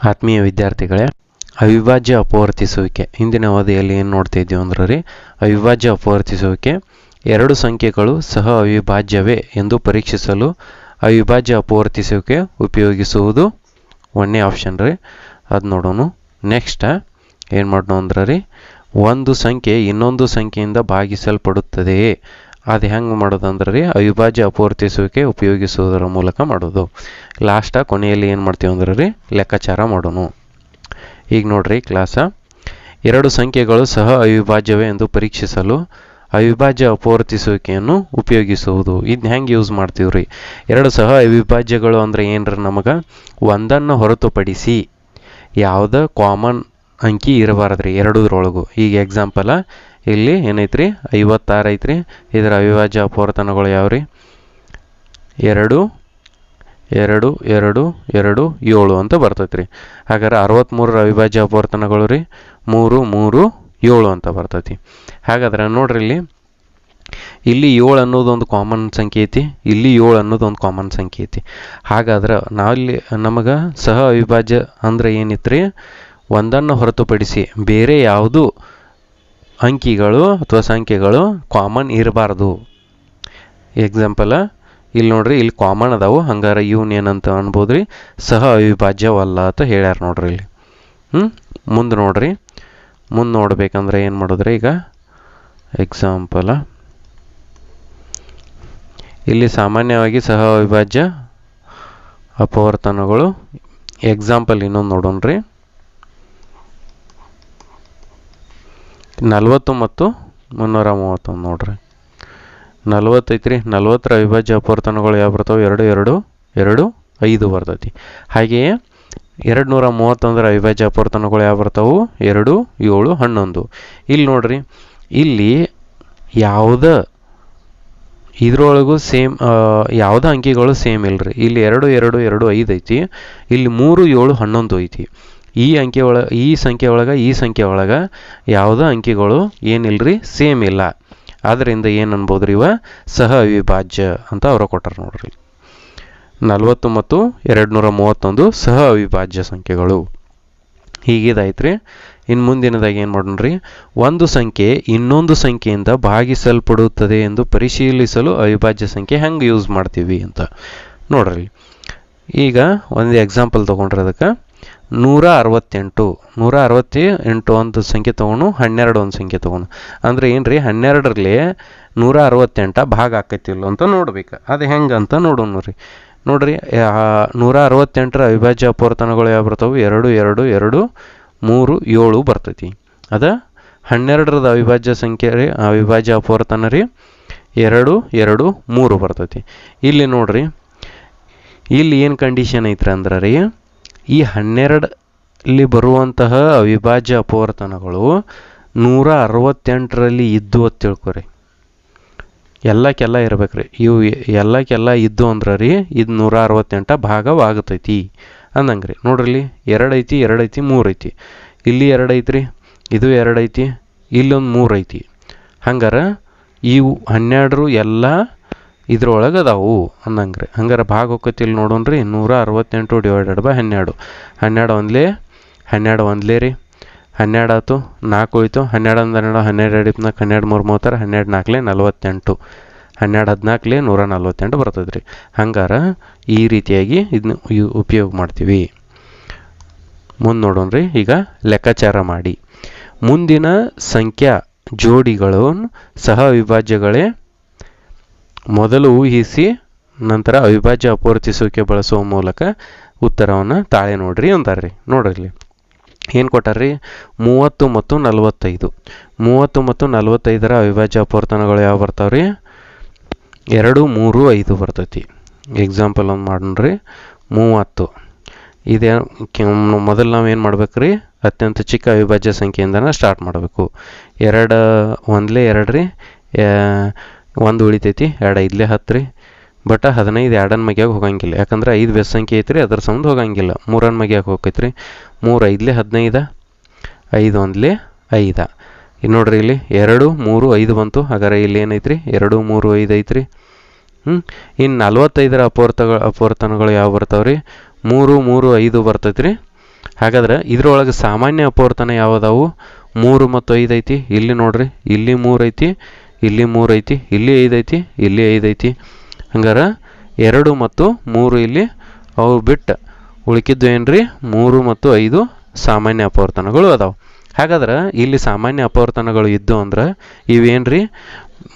ಆತ್ಮೀಯ ವಿದ್ಯಾರ್ಥಿಗಳೇ, ಅವಿಭಾಜ್ಯ ಅಪವರ್ತಿಸುವಿಕೆ. ಹಿಂದಿನ ಅವಧಿಯಲ್ಲಿ ಏನು ನೋಡ್ತಾ ಇದ್ದೀವಿ ಅಂದ್ರೆ ರೀ ಅವಿಭಾಜ್ಯ ಅಪವರ್ತಿಸುವಿಕೆ ಎರಡು ಸಂಖ್ಯೆಗಳು ಸಹ ಅವಿಭಾಜ್ಯವೇ ಎಂದು ಪರೀಕ್ಷಿಸಲು ಅವಿಭಾಜ್ಯ ಅಪವರ್ತಿಸುವಿಕೆ ಉಪಯೋಗಿಸುವುದು ಒಂದನೇ ಆಪ್ಷನ್ ರೀ. ಅದು ನೋಡೋಣ. ನೆಕ್ಸ್ಟ್ ಏನು ಮಾಡೋಣ ಅಂದ್ರೆ ರೀ ಒಂದು ಸಂಖ್ಯೆ ಇನ್ನೊಂದು ಸಂಖ್ಯೆಯಿಂದ ಭಾಗಿಸಲ್ಪಡುತ್ತದೆಯೇ? ಅದು ಹೆಂಗೆ ಮಾಡೋದಂದ್ರೆ ರೀ, ಅವಿಭಾಜ್ಯ ಅಪವರ್ತಿಸುವಿಕೆ ಉಪಯೋಗಿಸುವುದರ ಮೂಲಕ ಮಾಡೋದು. ಲಾಸ್ಟ ಕೊನೆಯಲ್ಲಿ ಏನು ಮಾಡ್ತೀವಿ ಅಂದ್ರೆ ರೀ, ಲೆಕ್ಕಾಚಾರ ಮಾಡೋಣ ಈಗ ನೋಡ್ರಿ ಕ್ಲಾಸ ಎರಡು ಸಂಖ್ಯೆಗಳು ಸಹ ಅವಿಭಾಜ್ಯವೇ ಎಂದು ಪರೀಕ್ಷಿಸಲು ಅವಿಭಾಜ್ಯ ಅಪವರ್ತಿಸುವಿಕೆಯನ್ನು ಉಪಯೋಗಿಸುವುದು. ಇದನ್ನ ಹೆಂಗೆ ಯೂಸ್ ಮಾಡ್ತೀವಿ ರೀ? ಎರಡು ಸಹ ಅವಿಭಾಜ್ಯಗಳು ಅಂದರೆ ಏನ್ರಿ ನಮಗೆ? ಒಂದನ್ನು ಹೊರತುಪಡಿಸಿ ಯಾವುದೇ ಕಾಮನ್ ಅಂಕಿ ಇರಬಾರ್ದ್ರಿ, ಎರಡೂದ್ರೊಳಗು. ಈಗ ಎಕ್ಸಾಂಪಲ ಇಲ್ಲಿ ಏನೈತ್ರಿ? ಐವತ್ತಾರು ಐತ್ರಿ. ಇದರ ಅವಿಭಾಜ್ಯ ಅಪವರ್ತನಗಳು ಯಾವ್ರಿ? ಎರಡು ಎರಡು ಎರಡು ಎರಡು, ಏಳು ಅಂತ ಬರ್ತೈತೆ ರೀ ಹಾಗಾದ್ರೆ ಅರವತ್ತ್ಮೂರರ ಅವಿಭಾಜ್ಯ ಅಪವರ್ತನಗಳು ರೀ. ಮೂರು ಮೂರು, ಏಳು ಅಂತ ಬರ್ತೈತಿ. ಹಾಗಾದ್ರೆ ನೋಡ್ರಿ ಇಲ್ಲಿ. ಇಲ್ಲಿ ಏಳು ಅನ್ನೋದು ಒಂದು ಕಾಮನ್ ಸಂಖ್ಯೆ ಐತಿ. ಇಲ್ಲಿ ಏಳು ಅನ್ನೋದು ಒಂದು ಕಾಮನ್ ಸಂಖ್ಯೆ ಐತಿ. ಹಾಗಾದ್ರೆ ನಾವಿಲ್ಲಿ ನಮಗೆ ಸಹ ಅವಿಭಾಜ್ಯ ಅಂದ್ರೆ ಏನಿತ್ತು ರೀ ಒಂದನ್ನು ಹೊರತುಪಡಿಸಿ ಬೇರೆ ಯಾವುದು ಅಂಕಿಗಳು ಅಥವಾ ಸಂಖ್ಯೆಗಳು ಕಾಮನ್ ಇರಬಾರ್ದು. ಎಕ್ಸಾಂಪಲ ಇಲ್ಲಿ ನೋಡ್ರಿ, ಇಲ್ಲಿ ಕಾಮನ್ ಅದಾವು. ಹಂಗಾರೆ ಯೂನಿಯನ್ ಅಂತ ಅನ್ಬೋದು ರೀ ಸಹ ಅವಿಭಾಜ್ಯವಲ್ಲ ಅಂತ ಹೇಳ್ಯಾರ ನೋಡ್ರಿ ಇಲ್ಲಿ. ಹ್ಞೂ ಮುಂದೆ ನೋಡ್ರಿ. ಮುಂದೆ ನೋಡ್ಬೇಕಂದ್ರೆ ಏನು ಮಾಡಿದ್ರೆ ಈಗ? ಎಕ್ಸಾಂಪಲ ಇಲ್ಲಿ ಸಾಮಾನ್ಯವಾಗಿ ಸಹ ಅವಿಭಾಜ್ಯ ಅಪವರ್ತನಗಳು. ಎಕ್ಸಾಂಪಲ್ ಇನ್ನೊಂದು ನೋಡೋಣ್ರಿ. ನಲವತ್ತು ಮತ್ತು ಮುನ್ನೂರ ಮೂವತ್ತೊಂದು ನೋಡ್ರಿ. ನಲ್ವತ್ತೈತ್ರಿ, ನಲ್ವತ್ತರ ಅವಿಭಾಜ್ಯ ಅಪವರ್ತನಗಳು ಯಾವ ಬರ್ತಾವೆ? ಎರಡು ಎರಡು ಎರಡು, ಐದು ಬರ್ತೈತಿ. ಹಾಗೆಯೇ ಎರಡು ನೂರ ಮೂವತ್ತೊಂದರ ಅವಿಭಾಜ್ಯ ಅಪವರ್ತನಗಳು ಯಾವ ಬರ್ತಾವು? ಎರಡು, ಏಳು, ಹನ್ನೊಂದು. ಇಲ್ಲಿ ನೋಡ್ರಿ, ಇಲ್ಲಿ ಯಾವುದ ಇದರೊಳಗೂ ಸೇಮ್ ಯಾವುದೇ ಅಂಕಿಗಳು ಸೇಮ್ ಇಲ್ಲರಿ ಇಲ್ಲಿ ಎರಡು ಎರಡು ಎರಡು, ಐದು ಐತಿ. ಇಲ್ಲಿ ಮೂರು, ಏಳು, ಹನ್ನೊಂದು ಐತಿ. ಈ ಅಂಕೆ ಒಳ ಈ ಸಂಖ್ಯೆ ಒಳಗೆ, ಈ ಸಂಖ್ಯೆ ಒಳಗೆ ಯಾವುದೋ ಅಂಕಿಗಳು ಏನಿಲ್ಲರಿ ಸೇಮ್ ಇಲ್ಲ. ಆದ್ದರಿಂದ ಏನು ಅನ್ಬೋದು ರೀ ಇವ? ಸಹ ಅವಿಭಾಜ್ಯ ಅಂತ ಅವರು ಕೊಟ್ಟರು ನೋಡ್ರಿ. ನಲವತ್ತು ಮತ್ತು ಎರಡು ನೂರ ಮೂವತ್ತೊಂದು ಸಹ ಅವಿಭಾಜ್ಯ ಸಂಖ್ಯೆಗಳು. ಹೀಗಿದಾಯ್ತ್ರಿ. ಇನ್ನು ಮುಂದಿನದಾಗಿ ಏನು ಮಾಡೋಣ್ರಿ? ಒಂದು ಸಂಖ್ಯೆ ಇನ್ನೊಂದು ಸಂಖ್ಯೆಯಿಂದ ಭಾಗಿಸಲ್ಪಡುತ್ತದೆ ಎಂದು ಪರಿಶೀಲಿಸಲು ಅವಿಭಾಜ್ಯ ಸಂಖ್ಯೆ ಹೆಂಗೆ ಯೂಸ್ ಮಾಡ್ತೀವಿ ಅಂತ ನೋಡ್ರಿ. ಈಗ ಒಂದು ಎಕ್ಸಾಂಪಲ್ ತೊಗೊಂಡ್ರೆ ಅದಕ್ಕೆ. ನೂರ ಅರವತ್ತೆಂಟು ನೂರ ಅರವತ್ತ ಎಂಟು ಒಂದು ಸಂಖ್ಯೆ ತೊಗೊಂಡು ಹನ್ನೆರಡು ಒಂದು ಸಂಖ್ಯೆ ತೊಗೊಂಡು ಅಂದರೆ ಏನು ರೀ ಹನ್ನೆರಡರಲ್ಲಿ ನೂರ ಅರವತ್ತೆಂಟ ಭಾಗ ಆಕೈತಿಲ್ಲ ಅಂತ ನೋಡ್ಬೇಕು. ಅದು ಹೆಂಗೆ ಅಂತ ನೋಡೋಣ ರೀ ನೋಡ್ರಿ ನೂರ ಅರವತ್ತೆಂಟರ ಅವಿಭಾಜ್ಯ ಅಪವರ್ತನಗಳು ಯಾವ ಬರ್ತವೆ? ಎರಡು ಎರಡು ಎರಡು, ಮೂರು, ಏಳು ಬರ್ತೈತಿ. ಅದ ಹನ್ನೆರಡರದ ಅವಿಭಾಜ್ಯ ಸಂಖ್ಯೆ ರೀ, ಅವಿಭಾಜ್ಯ ಅಪವರ್ತನ ರೀ, ಎರಡು ಎರಡು, ಮೂರು ಬರ್ತೈತಿ. ಇಲ್ಲಿ ನೋಡ್ರಿ, ಇಲ್ಲಿ ಏನು ಕಂಡೀಷನ್ ಐತ್ರಿ ಅಂದ್ರೆ ರೀ ಈ ಹನ್ನೆರಡಲ್ಲಿ ಬರುವಂತಹ ಅವಿಭಾಜ್ಯ ಅಪವರ್ತನಗಳು ನೂರ ಅರವತ್ತೆಂಟರಲ್ಲಿ ಇದ್ದು ಅಂತ ತಿಳ್ಕೊರಿ. ಎಲ್ಲಕ್ಕೆಲ್ಲ ಇರ್ಬೇಕ್ರಿ ಇವು ಎಲ್ಲಕ್ಕೆಲ್ಲ ಇದ್ದು ಅಂದ್ರೆ ರೀ, ಇದು ನೂರ ಅರವತ್ತೆಂಟ ಭಾಗವಾಗತೈತಿ ಅಂದಂಗೆ ರೀ. ನೋಡ್ರಿ ಎರಡು ಐತಿ ಎರಡು ಐತಿ ಮೂರು ಐತಿ ಇಲ್ಲಿ ಎರಡು ರೀ ಇದು ಎರಡು ಐತಿ ಇಲ್ಲೊಂದು ಮೂರು ಐತಿ ಹಂಗಾರೆ ಇವು ಹನ್ನೆರಡರು ಎಲ್ಲ ಇದ್ರೊಳಗೆ ಅದಾವು ಅನ್ನಂಗೆ ರೀ ಹಂಗಾರೆ ಭಾಗ ಹೋಗ್ತೈತಿ ಇಲ್ಲಿ ನೋಡೋಣ್ರಿ ನೂರ ಅರವತ್ತೆಂಟು ಡಿವೈಡೆಡ್ ಬೈ ಹನ್ನೆರಡು. ಹನ್ನೆರಡು ಒಂದ್ಲೇ ಹನ್ನೆರಡು ಒಂದ್ಲೇ ರೀ. ಹನ್ನೆರಡು ಆಯ್ತು, ನಾಲ್ಕು ಹೋಯ್ತು. ಹನ್ನೆರಡು ಒಂದು ಹನ್ನೆರಡು ಹನ್ನೆರಡು ಇಪ್ಪತ್ನಾಲ್ಕು, ಹನ್ನೆರಡು ಮೂರು ಮೂವತ್ತಾರು, ಹನ್ನೆರಡು ನಾಲ್ಕಲೇ ನಲವತ್ತೆಂಟು. ಹನ್ನೆರಡು ಹದಿನಾಲ್ಕಲೇ ನೂರ ನಲ್ವತ್ತೆಂಟು ಬರ್ತದೆ ರೀ ಹಂಗಾರೆ ಈ ರೀತಿಯಾಗಿ ಇದನ್ನ ಉಪಯೋಗ ಮಾಡ್ತೀವಿ. ಮುಂದೆ ನೋಡೋಣ ರೀ ಈಗ ಲೆಕ್ಕಾಚಾರ ಮಾಡಿ. ಮುಂದಿನ ಸಂಖ್ಯಾ ಜೋಡಿಗಳು ಸಹ ಅವಿಭಾಜ್ಯಗಳೇ ಮೊದಲು ಊಹಿಸಿ, ನಂತರ ಅವಿಭಾಜ್ಯ ಅಪವರ್ತಿಸುವಿಕೆ ಬಳಸುವ ಮೂಲಕ ಉತ್ತರವನ್ನು ತಾಳೆ ನೋಡ್ರಿ ಅಂತಾರ್ರಿ ನೋಡ್ರಿ. ಏನು ಕೊಟ್ಟಾರ್ರಿ? ಮೂವತ್ತು ಮತ್ತು ನಲವತ್ತೈದು. ಮೂವತ್ತು ಮತ್ತು ನಲವತ್ತೈದರ ಅವಿಭಾಜ್ಯ ಅಪವರ್ತನಗಳು ಯಾವ ಬರ್ತಾವ್ರಿ? ಎರಡು, ಮೂರು, ಐದು ಬರ್ತೈತಿ. ಎಕ್ಸಾಂಪಲ್ ಒಂದು ಮಾಡೋಣ್ರಿ ಮೂವತ್ತು. ಇದೇ ಮೊದಲು ನಾವು ಏನು ಮಾಡ್ಬೇಕ್ರಿ? ಅತ್ಯಂತ ಚಿಕ್ಕ ಅವಿಭಾಜ್ಯ ಸಂಖ್ಯೆಯಿಂದನೇ ಸ್ಟಾರ್ಟ್ ಮಾಡಬೇಕು. ಎರಡು, ಒಂದಲೇ ಎರಡು ರೀ ಒಂದು ಉಳಿತೈತಿ, ಎರಡು ಐದಲೇ ಹತ್ತು ರೀ. ಬಟ್ ಹದಿನೈದು ಎರಡನ ಮಗ್ಯಾಗ ಹೋಗಂಗಿಲ್ಲ. ಯಾಕಂದ್ರೆ ಐದು ಬೆಸ್ ಸಂಖ್ಯೆ ಐತ್ರಿ, ಅದ್ರ ಸಂಬಂಧ ಹೋಗಂಗಿಲ್ಲ. ಮೂರನ ಮಗ್ಯಾಗ ಹೋಗೈತ್ರಿ. ಮೂರು ಐದಲೇ ಹದಿನೈದು, ಐದು ಒಂದ್ಲೇ ಐದ. ಇನ್ನು ನೋಡ್ರಿ ಇಲ್ಲಿ ಎರಡು, ಮೂರು, ಐದು ಬಂತು. ಹಾಗಾದ್ರೆ ಇಲ್ಲಿ ಏನೈತ್ರಿ? ಎರಡು, ಮೂರು, ಐದು ಐತ್ರಿ. ಹ್ಞೂ ಇನ್ನು ನಲ್ವತ್ತೈದರ ಅಪವರ್ತಗಳು, ಅಪವರ್ತನಗಳು ಯಾವ ಬರ್ತಾವ್ರಿ? ಮೂರು ಮೂರು, ಐದು ಬರ್ತೈತ್ರಿ. ಹಾಗಾದ್ರೆ ಇದ್ರೊಳಗೆ ಸಾಮಾನ್ಯ ಅಪವರ್ತನ ಯಾವುದಾವು ಮೂರು ಮತ್ತು ಐದು ಐತಿ. ಇಲ್ಲಿ ನೋಡ್ರಿ, ಇಲ್ಲಿ ಮೂರು ಐತಿ. ಇಲ್ಲಿ ಮೂರು ಐತಿ, ಇಲ್ಲಿ ಐದು ಐತಿ, ಇಲ್ಲಿ ಐದು ಐತಿ. ಹಂಗಾರೆ ಎರಡು ಮತ್ತು ಮೂರು ಇಲ್ಲಿ ಅವು ಬಿಟ್ಟು ಉಳಿಕಿದ್ದು ಏನ್ರಿ? ಮೂರು ಮತ್ತು ಐದು ಸಾಮಾನ್ಯ ಅಪವರ್ತನಗಳು ಅದಾವೆ. ಹಾಗಾದ್ರೆ ಇಲ್ಲಿ ಸಾಮಾನ್ಯ ಅಪವರ್ತನಗಳು ಇದ್ದು ಅಂದ್ರೆ ಇವೇನು ರೀ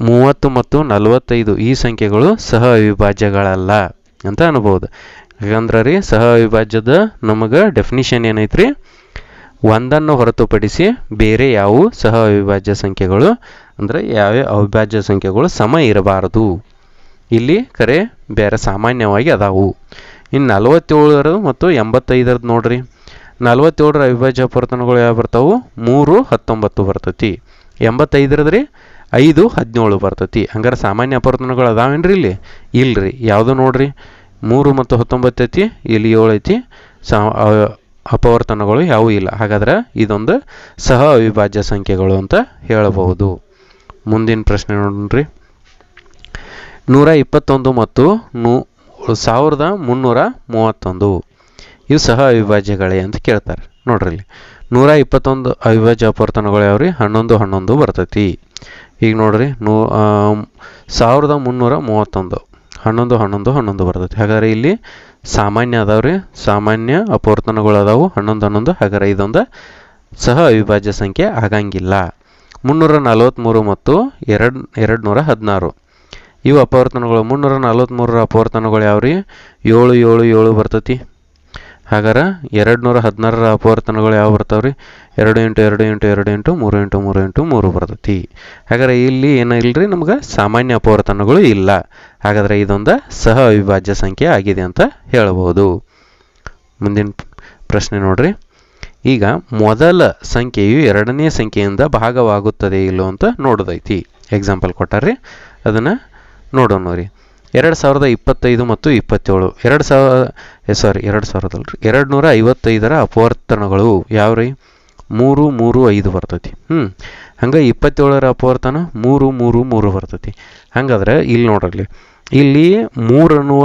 ಮೂವತ್ತು ಮತ್ತು ನಲವತ್ತೈದು ಈ ಸಂಖ್ಯೆಗಳು ಸಹ ಅವಿಭಾಜ್ಯಗಳಲ್ಲ ಅಂತ ಅನ್ಬೋದು. ಯಾಕಂದ್ರೆ ರೀ ಸಹ ಅವಿಭಾಜ್ಯದ ನಮಗೆ ಡೆಫಿನಿಷನ್ ಏನೈತ್ರಿ? ಒಂದನ್ನು ಹೊರತುಪಡಿಸಿ ಬೇರೆ ಯಾವ ಸಹ ಅವಿಭಾಜ್ಯ ಸಂಖ್ಯೆಗಳು ಅಂದರೆ ಯಾವ್ಯಾವ ಅವಿಭಾಜ್ಯ ಸಂಖ್ಯೆಗಳು ಸಮ ಇರಬಾರದು. ಇಲ್ಲಿ ಕರೆ ಬೇರೆ ಸಾಮಾನ್ಯವಾಗಿ ಅದಾವು. ಇನ್ನು ನಲವತ್ತೇಳರ ಮತ್ತು ಎಂಬತ್ತೈದರದ್ದು ನೋಡ್ರಿ. ನಲವತ್ತೇಳರ ಅವಿಭಾಜ್ಯ ಅಪವರ್ತನಗಳು ಯಾವ ಬರ್ತಾವು? ಮೂರು, ಹತ್ತೊಂಬತ್ತು ಬರ್ತೈತಿ. ಎಂಬತ್ತೈದರದ್ರಿ? ಐದು, ಹದಿನೇಳು ಬರ್ತೈತಿ. ಹಂಗಾರೆ ಸಾಮಾನ್ಯ ಅಪವರ್ತನಗಳು ಅದಾವೇನ್ರಿ ಇಲ್ಲಿ? ಇಲ್ರಿ. ಯಾವುದು ನೋಡ್ರಿ? ಮೂರು ಮತ್ತು ಹತ್ತೊಂಬತ್ತು ಐತಿ, ಇಲ್ಲಿ ಏಳು ಐತಿ. ಅಪವರ್ತನಗಳು ಯಾವುವು ಇಲ್ಲ. ಹಾಗಾದ್ರೆ ಇದೊಂದು ಸಹ ಅವಿಭಾಜ್ಯ ಸಂಖ್ಯೆಗಳು ಅಂತ ಹೇಳಬಹುದು. ಮುಂದಿನ ಪ್ರಶ್ನೆ ನೋಡ್ರಿ. ನೂರ ಇಪ್ಪತ್ತೊಂದು ಮತ್ತು ನೂ, ಸಾವಿರದ ಮುನ್ನೂರ ಮೂವತ್ತೊಂದು. ಇವು ಸಹ ಅವಿಭಾಜ್ಯಗಳೇ ಅಂತ ಕೇಳ್ತಾರೆ. ನೋಡ್ರಿ ಇಲ್ಲಿ. ನೂರ ಇಪ್ಪತ್ತೊಂದು ಅವಿಭಾಜ್ಯ ಅಪವರ್ತನಗಳು ಯಾವ್ರಿ? ಹನ್ನೊಂದು ಹನ್ನೊಂದು ಬರ್ತೈತಿ. ಈಗ ನೋಡ್ರಿ, ನೂ ಸಾವಿರದ ಮುನ್ನೂರ ಮೂವತ್ತೊಂದು. ಹನ್ನೊಂದು ಹನ್ನೊಂದು ಹನ್ನೊಂದು ಬರ್ತೈತಿ. ಹಾಗಾದ್ರೆ ಇಲ್ಲಿ ಸಾಮಾನ್ಯ ಅದಾವ್ರಿ. ಸಾಮಾನ್ಯ ಅಪವರ್ತನಗಳು ಅದಾವು. ಹನ್ನೊಂದು ಹನ್ನೊಂದು. ಹಾಗಾದ್ರೆ ಇದೊಂದು ಸಹ ಅವಿಭಾಜ್ಯ ಸಂಖ್ಯೆ ಆಗಂಗಿಲ್ಲ. ಮುನ್ನೂರ ನಲವತ್ತ್ಮೂರು ಮತ್ತು ಎರಡು ಎರಡು ನೂರ ಹದಿನಾರು ಇವು ಅಪವರ್ತನಗಳು. ಮುನ್ನೂರ ನಲವತ್ತ್ಮೂರರ ಅಪವರ್ತನಗಳು ಯಾವ್ರಿ? ಏಳು ಏಳು ಏಳು ಬರ್ತೈತಿ. ಹಾಗಾದ್ರೆ ಎರಡು ನೂರ ಹದಿನಾರರ ಅಪವರ್ತನಗಳು ಯಾವ ಬರ್ತಾವ್ರಿ? ಎರಡು ಎಂಟು ಎರಡು ಎಂಟು ಎರಡು ಎಂಟು, ಮೂರು ಎಂಟು ಮೂರು ಎಂಟು, ಮೂರು ಬರ್ತೈತಿ. ಹಾಗಾದ್ರೆ ಇಲ್ಲಿ ಏನಿಲ್ರಿ ನಮ್ಗೆ ಸಾಮಾನ್ಯ ಅಪವರ್ತನಗಳು ಇಲ್ಲ. ಹಾಗಾದ್ರೆ ಇದೊಂದು ಸಹ ಅವಿಭಾಜ್ಯ ಸಂಖ್ಯೆ ಆಗಿದೆ ಅಂತ ಹೇಳ್ಬೋದು. ಮುಂದಿನ ಪ್ರಶ್ನೆ ನೋಡ್ರಿ. ಈಗ ಮೊದಲ ಸಂಖ್ಯೆಯು ಎರಡನೇ ಸಂಖ್ಯೆಯಿಂದ ಭಾಗವಾಗುತ್ತದೆ ಇಲ್ಲೋ ಅಂತ ನೋಡೋದೈತಿ. ಎಕ್ಸಾಂಪಲ್ ಕೊಟ್ಟಾರ್ರಿ. ಅದನ್ನು ನೋಡೋಣ ರೀ ಎರಡು ಸಾವಿರದ ಇಪ್ಪತ್ತೈದು ಮತ್ತು ಇಪ್ಪತ್ತೇಳು. ಎರಡು ಸಾವಿರ ಸಾರಿ ಎರಡು ಸಾವಿರದಲ್ರಿ. ಎರಡು ನೂರ ಐವತ್ತೈದರ ಅಪವರ್ತನಗಳು ಯಾವ್ರಿ? ಮೂರು ಮೂರು, ಐದು ಬರ್ತೈತಿ. ಹ್ಞೂ ಹಂಗೆ ಇಪ್ಪತ್ತೇಳರ ಅಪವರ್ತನ ಮೂರು ಮೂರು ಮೂರು ಬರ್ತೈತಿ. ಹಂಗಾದ್ರೆ ಇಲ್ಲಿ ನೋಡ್ರಿ. ಇಲ್ಲಿ ಮೂರನ್ನು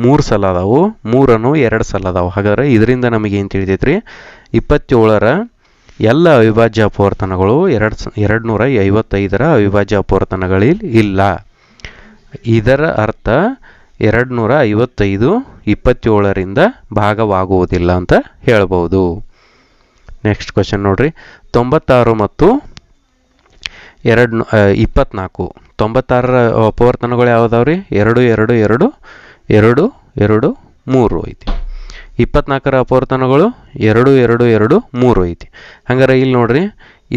ಮೂರು ಸಲ ಅದಾವು. ಮೂರನ್ನು ಎರಡು ಸಲ ಅದಾವು. ಹಾಗಾದ್ರೆ ಇದರಿಂದ ನಮಗೆ ಏನು ತಿಳಿತೈತ್ರಿ ಇಪ್ಪತ್ತೇಳರ ಎಲ್ಲ ಅವಿಭಾಜ್ಯ ಅಪವರ್ತನಗಳು ಎರಡು ಎರಡು ನೂರ ಐವತ್ತೈದರ ಅವಿಭಾಜ್ಯ ಅಪವರ್ತನಗಳಲ್ಲಿ ಇಲ್ಲ. ಇದರ ಅರ್ಥ ಎರಡು ನೂರ ಐವತ್ತೈದು ಇಪ್ಪತ್ತೇಳರಿಂದ ಭಾಗವಾಗುವುದಿಲ್ಲ ಅಂತ ಹೇಳ್ಬೋದು. ನೆಕ್ಸ್ಟ್ ಕ್ವಶನ್ ನೋಡ್ರಿ. ತೊಂಬತ್ತಾರು ಮತ್ತು ಎರಡು ಇಪ್ಪತ್ನಾಲ್ಕು. ತೊಂಬತ್ತಾರರ ಅಪವರ್ತನಗಳು ಯಾವ್ದಾವ್ರಿ? ಎರಡು ಎರಡು ಎರಡು ಎರಡು ಎರಡು, ಮೂರು ಐತಿ. ಇಪ್ಪತ್ನಾಲ್ಕರ ಅಪವರ್ತನಗಳು ಎರಡು ಎರಡು ಎರಡು, ಮೂರು ಐತಿ. ಹಂಗಾರೆ ಇಲ್ಲಿ ನೋಡ್ರಿ,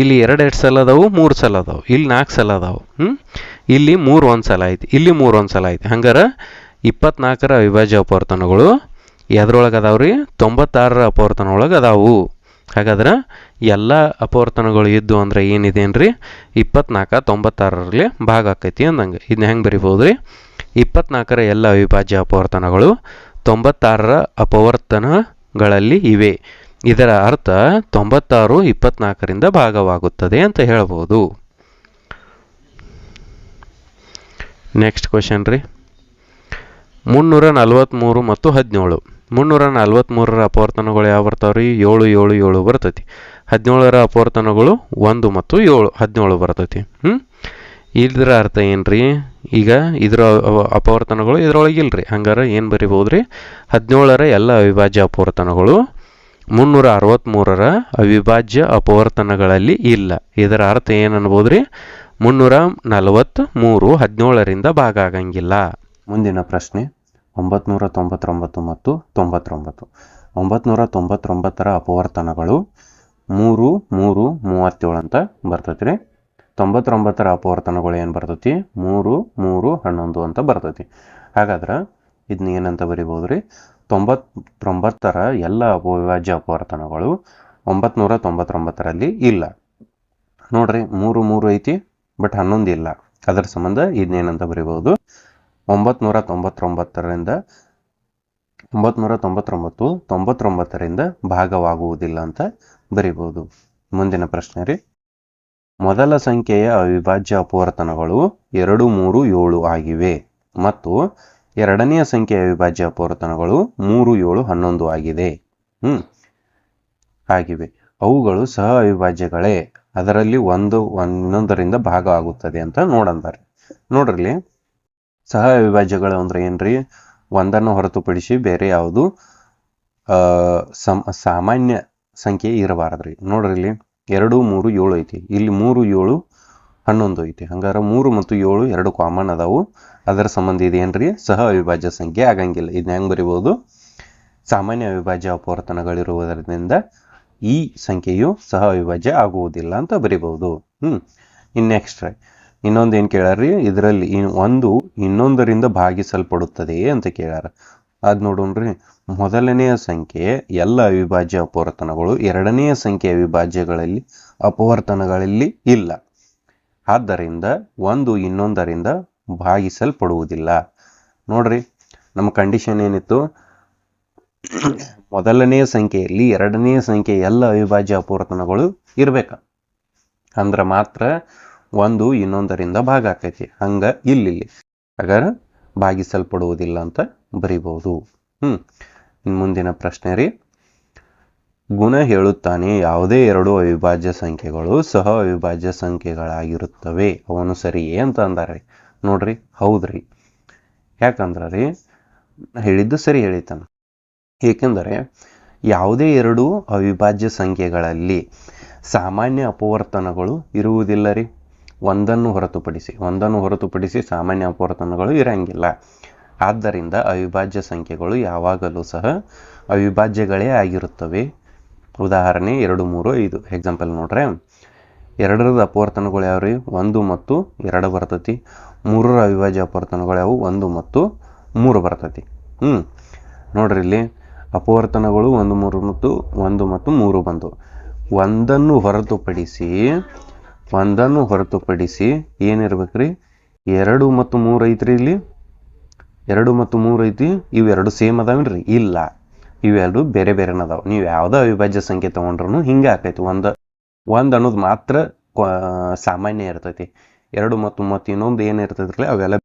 ಇಲ್ಲಿ ಎರಡು ಎರಡು ಸಲ ಅದಾವು? ಮೂರು ಸಲ ಅದಾವು. ಇಲ್ಲಿ ನಾಲ್ಕು ಸಲ ಅದಾವು. ಹ್ಞೂ ಇಲ್ಲಿ ಮೂರು ಒಂದು ಸಲ ಐತಿ. ಇಲ್ಲಿ ಮೂರು ಒಂದು ಸಲ ಐತಿ. ಹಂಗಾರೆ ಇಪ್ಪತ್ನಾಲ್ಕರ ಅವಿಭಾಜ್ಯ ಅಪವರ್ತನಗಳು ಎದ್ರೊಳಗೆ ಅದಾವ್ರಿ ತೊಂಬತ್ತಾರರ ಅಪವರ್ತನ ಒಳಗೆ ಅದಾವು ಹಾಗಾದ್ರೆ ಎಲ್ಲ ಅಪವರ್ತನಗಳು ಇದ್ದು ಅಂದ್ರೆ ಏನಿದೇನು ರೀ ಇಪ್ಪತ್ನಾಲ್ಕು ತೊಂಬತ್ತಾರರಲ್ಲಿ ಭಾಗ ಆಕೈತಿ ಅಂದಂಗೆ. ಇದನ್ನ ಹೆಂಗೆ ಬರಿಬೋದು ರೀ ಇಪ್ಪತ್ನಾಲ್ಕರ ಎಲ್ಲ ಅವಿಭಾಜ್ಯ ಅಪವರ್ತನಗಳು, ತೊಂಬತ್ತಾರರ ಅಪವರ್ತನಗಳಲ್ಲಿ ಇವೆ. ಇದರ ಅರ್ಥ ತೊಂಬತ್ತಾರು ಇಪ್ಪತ್ನಾಲ್ಕರಿಂದ ಭಾಗವಾಗುತ್ತದೆ ಅಂತ ಹೇಳ್ಬೋದು. ನೆಕ್ಸ್ಟ್ ಕ್ವಶನ್ ರೀ. ಮುನ್ನೂರ ನಲವತ್ತ್ಮೂರು ಮತ್ತು ಹದಿನೇಳು. ಮುನ್ನೂರ ನಲ್ವತ್ತ್ಮೂರರ ಅಪವರ್ತನಗಳು ಯಾವ ಬರ್ತಾವ್ರಿ? ಏಳು ಏಳು ಏಳು ಬರ್ತೈತಿ. ಹದಿನೇಳರ ಅಪವರ್ತನಗಳು ಒಂದು ಮತ್ತು ಏಳು, ಹದಿನೇಳು ಬರ್ತೈತಿ. ಹ್ಞೂ ಇದರ ಅರ್ಥ ರೀ ಈಗ ಇದರ ಅಪವರ್ತನಗಳು ಇದ್ರೊಳಗೆ ಇಲ್ರಿ. ಹಂಗಾರೆ ಏನು ಬರಿಬೋದು ರೀ ಹದಿನೇಳರ ಎಲ್ಲ ಅವಿಭಾಜ್ಯ ಅಪವರ್ತನಗಳು ಮುನ್ನೂರ ಅರವತ್ತ್ಮೂರರ ಅವಿಭಾಜ್ಯ ಅಪವರ್ತನಗಳಲ್ಲಿ ಇಲ್ಲ. ಇದರ ಅರ್ಥ ಏನು ಅನ್ಬೋದು ರೀ ಮುನ್ನೂರ ನಲವತ್ತ್ಮೂರು ಹದಿನೇಳರಿಂದ ಭಾಗ ಆಗಂಗಿಲ್ಲ. ಮುಂದಿನ ಪ್ರಶ್ನೆ. ಒಂಬತ್ನೂರ ತೊಂಬತ್ತೊಂಬತ್ತು. ಮತ್ತು ತೊಂಬತ್ತೊಂಬತ್ತು ಒಂಬತ್ನೂರ ತೊಂಬತ್ತೊಂಬತ್ತರ ಅಪವರ್ತನಗಳು ಮೂರು ಮೂರು, ಮೂವತ್ತೇಳು ಅಂತ ಬರ್ತೈತಿ ರೀ. ತೊಂಬತ್ತೊಂಬತ್ತರ ಅಪವರ್ತನಗಳು ಏನು ಬರ್ತೈತಿ? ಮೂರು ಮೂರು, ಹನ್ನೊಂದು ಅಂತ ಬರ್ತೈತಿ. ಹಾಗಾದ್ರೆ ಇದನ್ನ ಏನಂತ ಬರಿಬೋದು ರೀ? ತೊಂಬತ್ತೊಂಬತ್ತರ ಎಲ್ಲ ಅವಿಭಾಜ್ಯ ಅಪವರ್ತನಗಳು ಒಂಬತ್ನೂರ ತೊಂಬತ್ತೊಂಬತ್ತರಲ್ಲಿ ಇಲ್ಲ. ನೋಡ್ರಿ ಮೂರು ಮೂರು ಐತಿ, ಬಟ್ ಹನ್ನೊಂದು ಇಲ್ಲ. ಅದರ ಸಂಬಂಧ ಇದನ್ನೇನಂತ ಬರಿಬೋದು ಒಂಬತ್ನೂರ ತೊಂಬತ್ತೊಂಬತ್ತರಿಂದ ಒಂಬತ್ನೂರ ತೊಂಬತ್ತೊಂಬತ್ತು ತೊಂಬತ್ತೊಂಬತ್ತರಿಂದ ಭಾಗವಾಗುವುದಿಲ್ಲ ಅಂತ ಬರಿಬೋದು ಮುಂದಿನ ಪ್ರಶ್ನೆ ರೀ. ಮೊದಲ ಸಂಖ್ಯೆಯ ಅವಿಭಾಜ್ಯ ಅಪವರ್ತನಗಳು ಎರಡು, ಮೂರು, ಏಳು ಆಗಿವೆ ಮತ್ತು ಎರಡನೆಯ ಸಂಖ್ಯೆಯ ಅವಿಭಾಜ್ಯ ಅಪವರ್ತನಗಳು ಮೂರು, ಏಳು, ಹನ್ನೊಂದು ಆಗಿದೆ. ಹ್ಮ್. ಆಗಿವೆ. ಅವುಗಳು ಸಹ ಅವಿಭಾಜ್ಯಗಳೇ. ಅದರಲ್ಲಿ ಒಂದು ಒಂದೊಂದರಿಂದ ಭಾಗ ಆಗುತ್ತದೆ ಅಂತ ನೋಡಂತಾರೆ. ನೋಡ್ರಿ ಸಹ ಅವಿಭಾಜ್ಯಗಳು ಅಂದ್ರೆ ಏನ್ರಿ? ಒಂದನ್ನು ಹೊರತುಪಡಿಸಿ ಬೇರೆ ಯಾವುದು ಸಮ್, ಸಾಮಾನ್ಯ ಸಂಖ್ಯೆ ಇರಬಾರದ್ರಿ. ನೋಡ್ರಿ ಇಲ್ಲಿ ಎರಡು, ಮೂರು, ಏಳು ಐತಿ. ಇಲ್ಲಿ ಮೂರು, ಏಳು, ಹನ್ನೊಂದು ಐತಿ. ಹಂಗಾರ ಮೂರು ಮತ್ತು ಏಳು ಎರಡು ಕಾಮನ್ ಅದಾವು. ಅದರ ಸಂಬಂಧ ಇದೇನ್ರಿ ಸಹ ಅವಿಭಾಜ್ಯ ಸಂಖ್ಯೆ ಆಗಂಗಿಲ್ಲ. ಇದನ್ನ ಹೆಂಗ್ ಬರಿಬೋದು? ಸಾಮಾನ್ಯ ಅವಿಭಾಜ್ಯ ಅಪವರ್ತನಗಳಿರುವುದರಿಂದ ಈ ಸಂಖ್ಯೆಯು ಸಹ ಅವಿಭಾಜ್ಯ ಆಗುವುದಿಲ್ಲ ಅಂತ ಬರಿಬಹುದು ಹ್ಮ್. ಇನ್ ನೆಕ್ಸ್ಟ್ ಇನ್ನೊಂದು ಏನು ಕೇಳ್ಯಾರ್ರಿ ಇದರಲ್ಲಿ ಒಂದು ಇನ್ನೊಂದರಿಂದ ಭಾಗಿಸಲ್ಪಡುತ್ತದೆ ಅಂತ ಕೇಳ್ಯಾರ ಅದು ನೋಡೋಣ್ರಿ ಮೊದಲನೆಯ ಸಂಖ್ಯೆ ಎಲ್ಲ ಅವಿಭಾಜ್ಯ ಅಪವರ್ತನಗಳು, ಎರಡನೆಯ ಸಂಖ್ಯೆ ಅವಿಭಾಜ್ಯಗಳಲ್ಲಿ ಅಪವರ್ತನಗಳಲ್ಲಿ ಇಲ್ಲ. ಆದ್ದರಿಂದ ಒಂದು ಇನ್ನೊಂದರಿಂದ ಭಾಗಿಸಲ್ಪಡುವುದಿಲ್ಲ. ನೋಡ್ರಿ ನಮ್ಮ ಕಂಡೀಷನ್ ಏನಿತ್ತು? ಮೊದಲನೆಯ ಸಂಖ್ಯೆಯಲ್ಲಿ ಎರಡನೆಯ ಸಂಖ್ಯೆ ಎಲ್ಲ ಅವಿಭಾಜ್ಯ ಅಪವರ್ತನಗಳು ಇರ್ಬೇಕ. ಅಂದ್ರೆ ಮಾತ್ರ ಒಂದು ಇನ್ನೊಂದರಿಂದ ಭಾಗ ಆಕೈತಿ. ಹಂಗ ಇಲ್ಲಿ ಹಾಗಾದ್ರೆ ಭಾಗಿಸಲ್ಪಡುವುದಿಲ್ಲ ಅಂತ ಬರಿಬೋದು ಹ್ಞೂ ಮುಂದಿನ ಪ್ರಶ್ನೆ ರೀ. ಗುಣ ಹೇಳುತ್ತಾನೆ, ಯಾವುದೇ ಎರಡು ಅವಿಭಾಜ್ಯ ಸಂಖ್ಯೆಗಳು ಸಹ ಅವಿಭಾಜ್ಯ ಸಂಖ್ಯೆಗಳಾಗಿರುತ್ತವೆ. ಅವನು ಸರಿಯೇ ಅಂತ ಅಂದಾರೆ. ನೋಡ್ರಿ, ಹೌದ್ರಿ. ಯಾಕಂದ್ರೆ ರೀ, ಹೇಳಿದ್ದು ಸರಿ ಹೇಳಿತಾನೆ ಏಕೆಂದರೆ, ಯಾವುದೇ ಎರಡು ಅವಿಭಾಜ್ಯ ಸಂಖ್ಯೆಗಳಲ್ಲಿ ಸಾಮಾನ್ಯ ಅಪವರ್ತನಗಳು ಇರುವುದಿಲ್ಲ ರೀ. ಒಂದನ್ನು ಹೊರತುಪಡಿಸಿ ಒಂದನ್ನು ಹೊರತುಪಡಿಸಿ ಸಾಮಾನ್ಯ ಅಪವರ್ತನಗಳು ಇರಂಗಿಲ್ಲ. ಆದ್ದರಿಂದ ಅವಿಭಾಜ್ಯ ಸಂಖ್ಯೆಗಳು ಯಾವಾಗಲೂ ಸಹ ಅವಿಭಾಜ್ಯಗಳೇ ಆಗಿರುತ್ತವೆ. ಉದಾಹರಣೆ ಎರಡು, ಮೂರು, ಐದು. ಎಕ್ಸಾಂಪಲ್ ನೋಡ್ರೆ, ಎರಡರದ ಅಪವರ್ತನಗಳು ಯಾವ್ರಿ? ಒಂದು ಮತ್ತು ಎರಡು ಬರ್ತತಿ. ಮೂರರ ಅವಿಭಾಜ್ಯ ಅಪವರ್ತನಗಳು ಯಾವು? ಒಂದು ಮತ್ತು ಮೂರು ಬರ್ತತಿ. ಹ್ಞೂ ನೋಡ್ರಿ ಇಲ್ಲಿ, ಅಪವರ್ತನಗಳು ಒಂದು, ಮೂರು ಮತ್ತು, ಒಂದು ಮತ್ತು ಮೂರು ಬಂದು ಒಂದನ್ನು ಹೊರತುಪಡಿಸಿ ಒಂದನ್ನು ಹೊರತುಪಡಿಸಿ ಏನಿರ್ಬೇಕ್ರಿ? ಎರಡು ಮತ್ತು ಮೂರು ಐತ್ರಿ ಇಲ್ಲಿ? ಎರಡು ಮತ್ತು ಮೂರು ಐತಿ ಇವೆರಡು ಸೇಮ್ ಅದಾವೇನ್ರಿ? ಇಲ್ಲ. ಇವೆರಡು ಬೇರೆ ಬೇರೆನ ಅದಾವ. ನೀವು ಯಾವ್ದೋ ಅವಿಭಾಜ್ಯ ಸಂಖ್ಯೆ ತಗೊಂಡ್ರು ಹಿಂಗೆ ಆಕೈತಿ. ಒಂದ, ಒಂದ್ ಅನ್ನೋದು ಮಾತ್ರ ಸಾಮಾನ್ಯ ಇರ್ತೈತಿ. ಎರಡು ಮತ್ತು ಮತ್ತು ಇನ್ನೊಂದು ಏನ್ ಇರ್ತೈತ್ರಿ? ಅವೆಲ್ಲ